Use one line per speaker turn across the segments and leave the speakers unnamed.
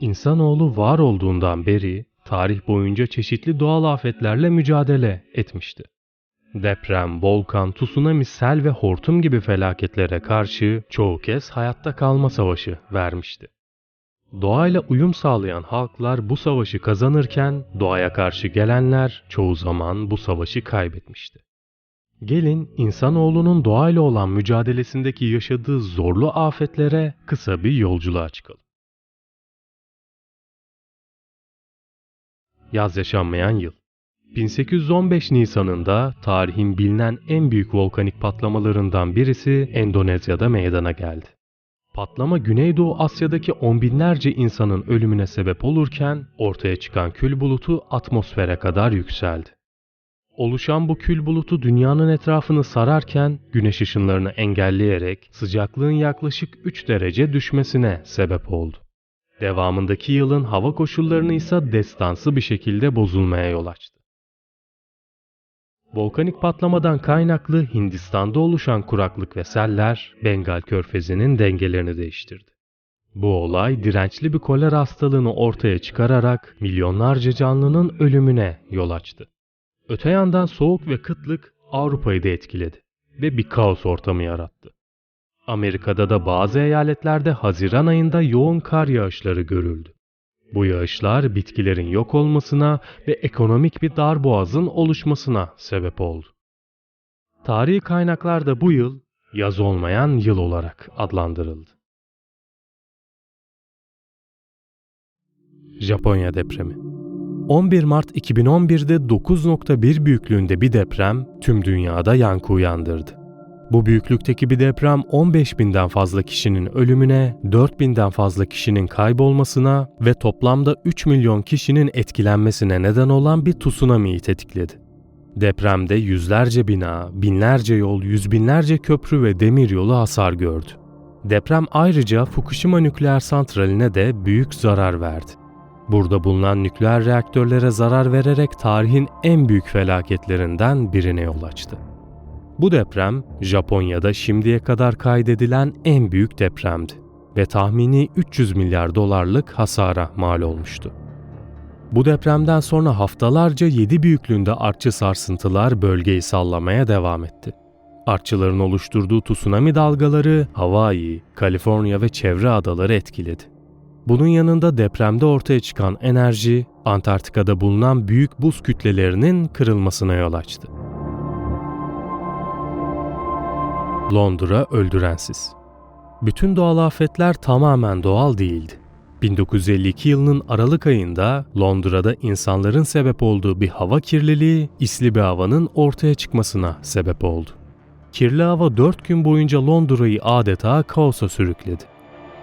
İnsanoğlu var olduğundan beri tarih boyunca çeşitli doğal afetlerle mücadele etmişti. Deprem, volkan, tsunami, sel ve hortum gibi felaketlere karşı çoğu kez hayatta kalma savaşı vermişti. Doğayla uyum sağlayan halklar bu savaşı kazanırken doğaya karşı gelenler çoğu zaman bu savaşı kaybetmişti. Gelin insanoğlunun doğayla olan mücadelesindeki yaşadığı zorlu afetlere kısa bir yolculuğa çıkalım. Yaz yaşanmayan yıl. 1815 Nisan'ında tarihin bilinen en büyük volkanik patlamalarından birisi Endonezya'da meydana geldi. Patlama Güneydoğu Asya'daki on binlerce insanın ölümüne sebep olurken ortaya çıkan kül bulutu atmosfere kadar yükseldi. Oluşan bu kül bulutu dünyanın etrafını sararken güneş ışınlarını engelleyerek sıcaklığın yaklaşık 3 derece düşmesine sebep oldu. Devamındaki yılın hava koşullarını ise destansı bir şekilde bozulmaya yol açtı. Volkanik patlamadan kaynaklı Hindistan'da oluşan kuraklık ve seller Bengal körfezinin dengelerini değiştirdi. Bu olay dirençli bir kolera hastalığını ortaya çıkararak milyonlarca canlının ölümüne yol açtı. Öte yandan soğuk ve kıtlık Avrupa'yı da etkiledi ve bir kaos ortamı yarattı. Amerika'da da bazı eyaletlerde Haziran ayında yoğun kar yağışları görüldü. Bu yağışlar bitkilerin yok olmasına ve ekonomik bir darboğazın oluşmasına sebep oldu. Tarihi kaynaklarda bu yıl yaz olmayan yıl olarak adlandırıldı. Japonya depremi 11 Mart 2011'de 9.1 büyüklüğünde bir deprem tüm dünyada yankı uyandırdı. Bu büyüklükteki bir deprem 15 binden fazla kişinin ölümüne, 4 binden fazla kişinin kaybolmasına ve toplamda 3 milyon kişinin etkilenmesine neden olan bir tsunami'yi tetikledi. Depremde yüzlerce bina, binlerce yol, yüz binlerce köprü ve demiryolu hasar gördü. Deprem ayrıca Fukushima nükleer santraline de büyük zarar verdi. Burada bulunan nükleer reaktörlere zarar vererek tarihin en büyük felaketlerinden birine yol açtı. Bu deprem Japonya'da şimdiye kadar kaydedilen en büyük depremdi ve tahmini 300 milyar dolarlık hasara mal olmuştu. Bu depremden sonra haftalarca 7 büyüklüğünde artçı sarsıntılar bölgeyi sallamaya devam etti. Artçıların oluşturduğu tsunami dalgaları Hawaii, Kaliforniya ve çevre adaları etkiledi. Bunun yanında depremde ortaya çıkan enerji, Antarktika'da bulunan büyük buz kütlelerinin kırılmasına yol açtı. Londra öldürensiz. Bütün doğal afetler tamamen doğal değildi. 1952 yılının Aralık ayında Londra'da insanların sebep olduğu bir hava kirliliği, isli bir havanın ortaya çıkmasına sebep oldu. Kirli hava 4 gün boyunca Londra'yı adeta kaosa sürükledi.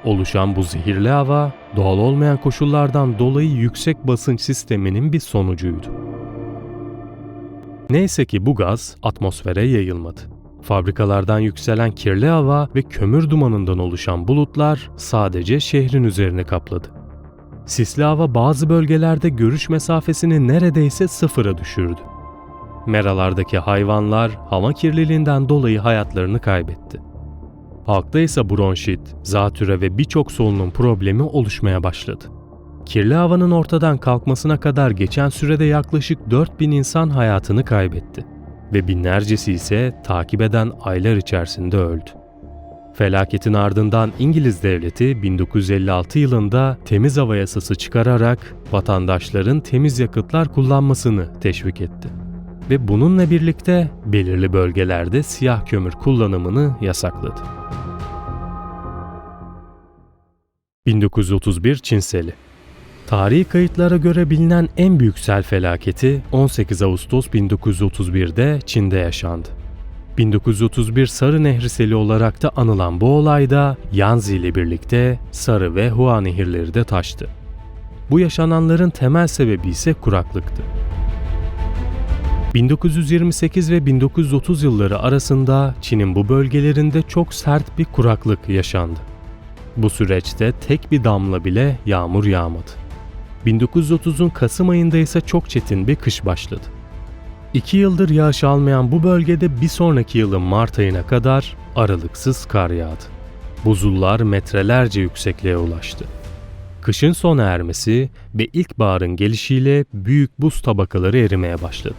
Oluşan bu zehirli hava, doğal olmayan koşullardan dolayı yüksek basınç sisteminin bir sonucuydu. Neyse ki bu gaz atmosfere yayılmadı. Fabrikalardan yükselen kirli hava ve kömür dumanından oluşan bulutlar sadece şehrin üzerine kapladı. Sisli hava bazı bölgelerde görüş mesafesini neredeyse sıfıra düşürdü. Meralardaki hayvanlar hava kirliliğinden dolayı hayatlarını kaybetti. Halkta ise bronşit, zatüre ve birçok solunum problemi oluşmaya başladı. Kirli havanın ortadan kalkmasına kadar geçen sürede yaklaşık 4000 insan hayatını kaybetti ve binlercesi ise takip eden aylar içerisinde öldü. Felaketin ardından İngiliz devleti 1956 yılında temiz hava yasası çıkararak vatandaşların temiz yakıtlar kullanmasını teşvik etti. Ve bununla birlikte belirli bölgelerde siyah kömür kullanımını yasakladı. 1931 Çin seli Tarihi kayıtlara göre bilinen en büyük sel felaketi 18 Ağustos 1931'de Çin'de yaşandı. 1931 Sarı Nehri seli olarak da anılan bu olayda Yangtze ile birlikte Sarı ve Hua nehirleri de taştı. Bu yaşananların temel sebebi ise kuraklıktı. 1928 ve 1930 yılları arasında Çin'in bu bölgelerinde çok sert bir kuraklık yaşandı. Bu süreçte tek bir damla bile yağmur yağmadı. 1930'un Kasım ayında ise çok çetin bir kış başladı. İki yıldır yağış almayan bu bölgede bir sonraki yılın Mart ayına kadar aralıksız kar yağdı. Buzullar metrelerce yüksekliğe ulaştı. Kışın sona ermesi ve ilkbaharın gelişiyle büyük buz tabakaları erimeye başladı.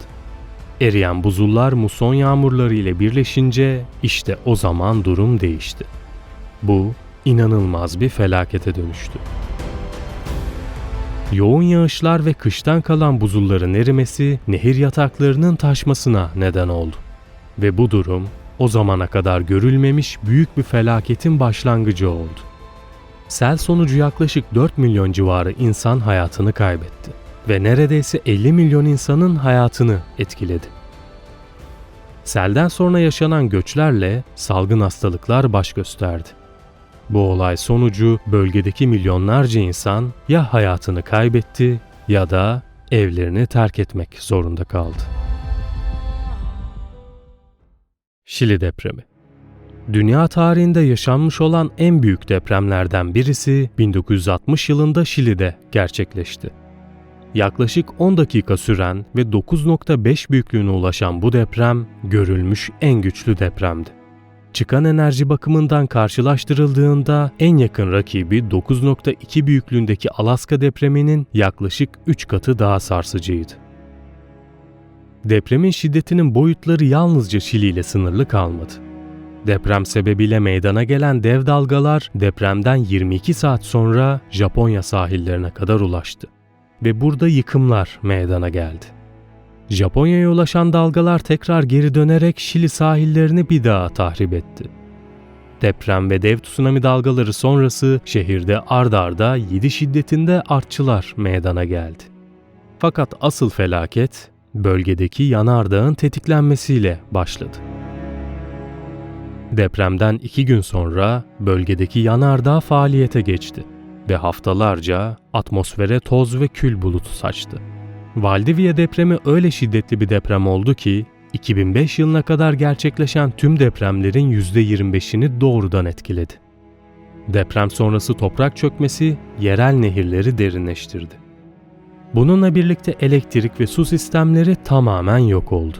Eriyen buzullar muson yağmurları ile birleşince işte o zaman durum değişti. Bu inanılmaz bir felakete dönüştü. Yoğun yağışlar ve kıştan kalan buzulların erimesi nehir yataklarının taşmasına neden oldu. Ve bu durum o zamana kadar görülmemiş büyük bir felaketin başlangıcı oldu. Sel sonucu yaklaşık 4 milyon civarı insan hayatını kaybetti ve neredeyse 50 milyon insanın hayatını etkiledi. Selden sonra yaşanan göçlerle salgın hastalıklar baş gösterdi. Bu olay sonucu bölgedeki milyonlarca insan ya hayatını kaybetti ya da evlerini terk etmek zorunda kaldı. Şili depremi Dünya tarihinde yaşanmış olan en büyük depremlerden birisi 1960 yılında Şili'de gerçekleşti. Yaklaşık 10 dakika süren ve 9.5 büyüklüğüne ulaşan bu deprem görülmüş en güçlü depremdi. Çıkan enerji bakımından karşılaştırıldığında en yakın rakibi 9.2 büyüklüğündeki Alaska depreminin yaklaşık 3 katı daha sarsıcıydı. Depremin şiddetinin boyutları yalnızca Şili ile sınırlı kalmadı. Deprem sebebiyle meydana gelen dev dalgalar depremden 22 saat sonra Japonya sahillerine kadar ulaştı ve burada yıkımlar meydana geldi. Japonya'ya ulaşan dalgalar tekrar geri dönerek Şili sahillerini bir daha tahrip etti. Deprem ve dev tsunami dalgaları sonrası şehirde ard arda 7 şiddetinde artçılar meydana geldi. Fakat asıl felaket bölgedeki yanardağın tetiklenmesiyle başladı. Depremden iki gün sonra bölgedeki yanardağ faaliyete geçti ve haftalarca atmosfere toz ve kül bulutu saçtı. Valdivia depremi öyle şiddetli bir deprem oldu ki 2005 yılına kadar gerçekleşen tüm depremlerin %25'ini doğrudan etkiledi. Deprem sonrası toprak çökmesi yerel nehirleri derinleştirdi. Bununla birlikte elektrik ve su sistemleri tamamen yok oldu.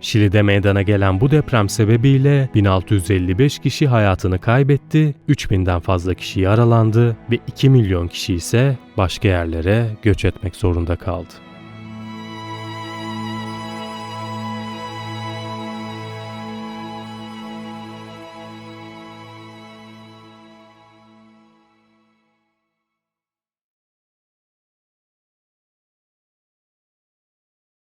Şili'de meydana gelen bu deprem sebebiyle 1655 kişi hayatını kaybetti, 3000'den fazla kişi yaralandı ve 2 milyon kişi ise başka yerlere göç etmek zorunda kaldı.